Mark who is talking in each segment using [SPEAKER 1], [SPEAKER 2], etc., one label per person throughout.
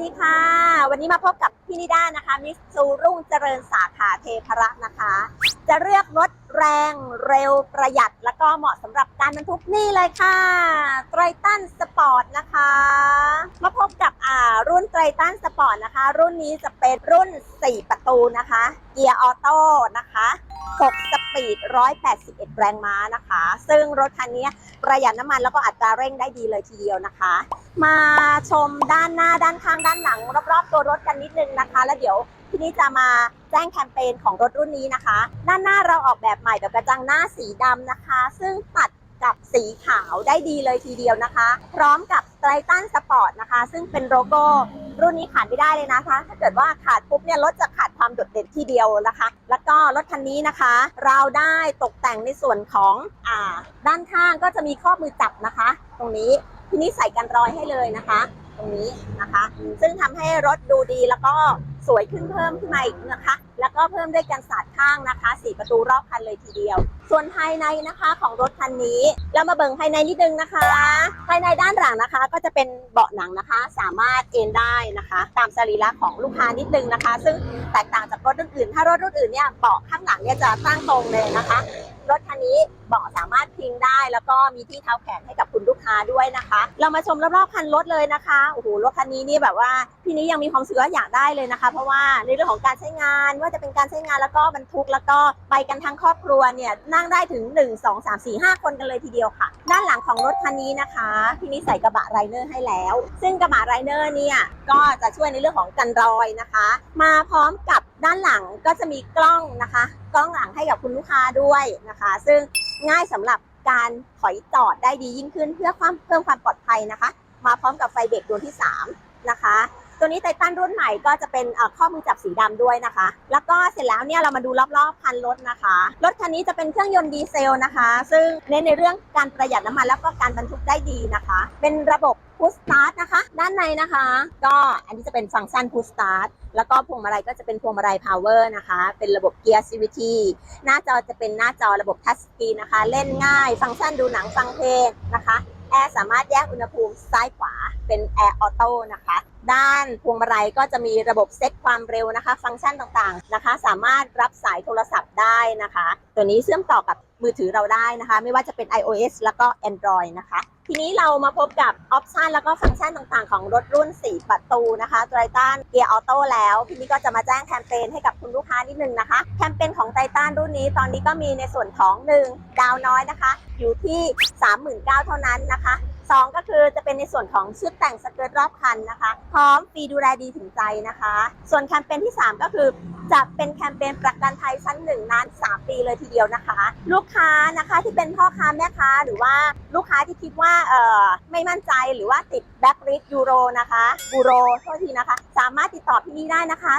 [SPEAKER 1] ดีค่ะ วันนี้มาพบกับพี่นิด้านะคะ มิสซูรุ่งเจริญสาขาเทพระนะคะ จะเลือกรถแรงเร็วประหยัด แล้วก็เหมาะสำหรับการบรรทุกนี่เลยค่ะไตรตันสปอร์ตนะคะ มาพบกับอ่ารุ่นไตรตันสปอร์ตนะคะ รุ่นนี้จะเป็นรุ่น 4 ประตูนะคะ เกียร์ออโต้นะคะ 6 ส ปีด 181 แรงม้านะคะ ซึ่งรถคันนี้ประหยัดน้ำมันแล้วก็อัตราเร่งได้ดีเลยทีเดียวนะคะ มาชมด้านหน้าด้านข้างด้านหลัง รอบๆ ตัวรถกันนิดนึงนะคะ แล้วเดี๋ยวทีนี้จะมาแจ้งแคมเปญของรถรุ่นนี้นะคะ ด้านหน้าเราออกแบบใหม่แบบกระจังหน้าสีดำนะคะ ซึ่งตัดกับสีขาวได้ดีเลยทีเดียวนะคะ พร้อมกับไตรตันสปอร์ตนะคะ ซึ่งเป็นโลโก้ รุ่นนี้ขาดไม่ได้เลยนะคะ ถ้าเกิดว่าขาดปุ๊บเนี่ยรถจะขาดความโดดเด่นที่เดียวนะคะ แล้วก็รถคันนี้นะคะ เราได้ตกแต่งในส่วนของอ่าด้านข้างก็จะมีข้อมือจับนะคะ ตรงนี้ทีนี้ใส่กันรอยให้เลยนะคะ ตรงนี้นะคะ ซึ่งทำให้รถดูดีแล้วก็สวยขึ้นเพิ่มขึ้นมาอีกนะคะ แล้วก็เพิ่มด้วยกันสาดข้างนะคะสี่ประตูรอบคันเลยทีเดียว ส่วนภายในนะคะของรถคันนี้ เรามาเบิ่งภายในนิดนึงนะคะ ภายในด้านหลังนะคะ ก็จะเป็นเบาะหนังนะคะ สามารถเอนได้นะคะ ตามสรีระของลูกค้านิดนึงนะคะ ซึ่งแตกต่างจากรถรุ่นอื่น ถ้ารถรุ่นอื่นเนี่ยเบาะข้างหลังเนี่ยจะตั้งตรงเลยนะคะ รถคันนี้ เบาะสามารถพิงได้ แล้วก็มีที่เท้าแขนให้กับคุณลูกค้าด้วยนะคะ เรามาชมรอบๆคันรถเลยนะคะโอ้โหรถคันนี้นี่แบบว่าพี่นี้ยังมีความสึกว่าอยากได้เลยนะคะ เพราะว่าในเรื่องของการใช้งานว่าจะเป็นการใช้งานแล้วก็บรรทุกแล้วก็ไปกันทั้งครอบครัวเนี่ยนั่งได้ถึง 1 2 3 4 5 คนกันเลยทีเดียวค่ะ ด้านหลังของรถคันนี้นะคะ พี่นี้ใส่กระบะไรเนอร์ให้แล้ว ซึ่งกระบะไรเนอร์เนี่ยก็จะช่วยในเรื่องของกันรอยนะคะ มาพร้อมกับด้านหลังก็จะมีกล้องนะคะ กล้องหลังให้กับคุณลูกค้าด้วยนะคะ ซึ่งง่ายสำหรับการถอยจอดได้ดียิ่งขึ้นเพื่อความเพิ่มความปลอดภัยนะคะ มาพร้อมกับไฟเบรกดวงที่ 3 นะคะ ตัวนี้ไททันรุ่นใหม่ก็จะเป็นข้อมือจับสีดำด้วยนะคะ แล้วก็เสร็จแล้วเนี่ยเรามาดูรอบๆคันรถนะคะ รถคันนี้จะเป็นเครื่องยนต์ดีเซลนะคะ ซึ่งเน้นในเรื่องการประหยัดน้ำมันแล้วก็การบรรทุกได้ดีนะคะ เป็นระบบพุชสตาร์ทนะคะ ด้านในนะคะ ก็อันนี้จะเป็นฟังก์ชันพุชสตาร์ทแล้วก็พวงมาลัยก็จะเป็นพวงมาลัยพาวเวอร์นะคะ เป็นระบบเกียร์ CVT หน้าจอจะเป็นหน้าจอระบบทัชสกรีนนะคะ เล่นง่าย ฟังก์ชันดูหนังฟังเพลงนะคะ แอร์สามารถแยกอุณหภูมิซ้ายขวาเป็นแอร์ออโต้นะคะ ด้านพวงมาลัยก็จะมีระบบเซ็ตความเร็วนะคะ ฟังก์ชันต่างๆนะคะ สามารถรับสายโทรศัพท์ได้นะคะ ตัวนี้เชื่อมต่อกับมือถือเราได้นะคะ ไม่ว่าจะเป็น iOS แล้วก็ Android นะคะ ทีนี้เรามาพบกับออปชันแล้วก็ฟังก์ชันต่างๆ ของรถรุ่น 4 ประตูนะคะไททันเกียร์ออโต้แล้วทีนี้ก็จะมาแจ้งแคมเปญให้กับคุณลูกค้านิดนึงนะคะ แคมเปญของไททันรุ่นนี้ตอนนี้ก็มีในส่วนของ 1 ดาวน้อยนะคะ อยู่ที่ 39,000 เท่านั้นนะคะ สองก็คือจะเป็นในส่วนของชุดแต่งสเกิร์ตรอบคันนะคะ พร้อมฟรีดูแลดีถึงใจนะคะ ส่วนแคมเปญที่ 3 ก็คือ จะเป็นแคมเปญประกันภัยชั้น1นาน 3 ปีเลยทีเดียวนะคะ ลูกค้านะคะที่เป็นพ่อค้าแม่ค้าหรือว่าลูกค้าที่คิดว่าเออไม่มั่นใจหรือว่าติดแบ็คลิสยูโรนะคะบูโรโทษทีนะคะ สามารถติดต่อพี่นี่ได้นะคะ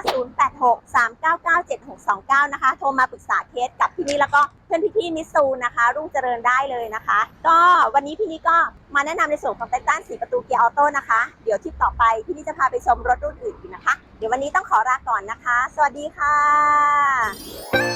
[SPEAKER 1] 0863997629 นะคะ โทรมาปรึกษาเคสกับพี่นี่แล้วก็เพื่อนพี่ๆมิสซูนะคะ รุ่งเจริญได้เลยนะคะ ก็วันนี้พี่นี่ก็มาแนะนำในส่วนของไททัน4ประตูเกียร์ออโต้นะคะ เดี๋ยวทริปต่อไปพี่นี่จะพาไปชมรถรุ่นอื่นอีกนะคะ เดี๋ยววันนี้ต้องขอลาก่อนนะคะ สวัสดีค่ะ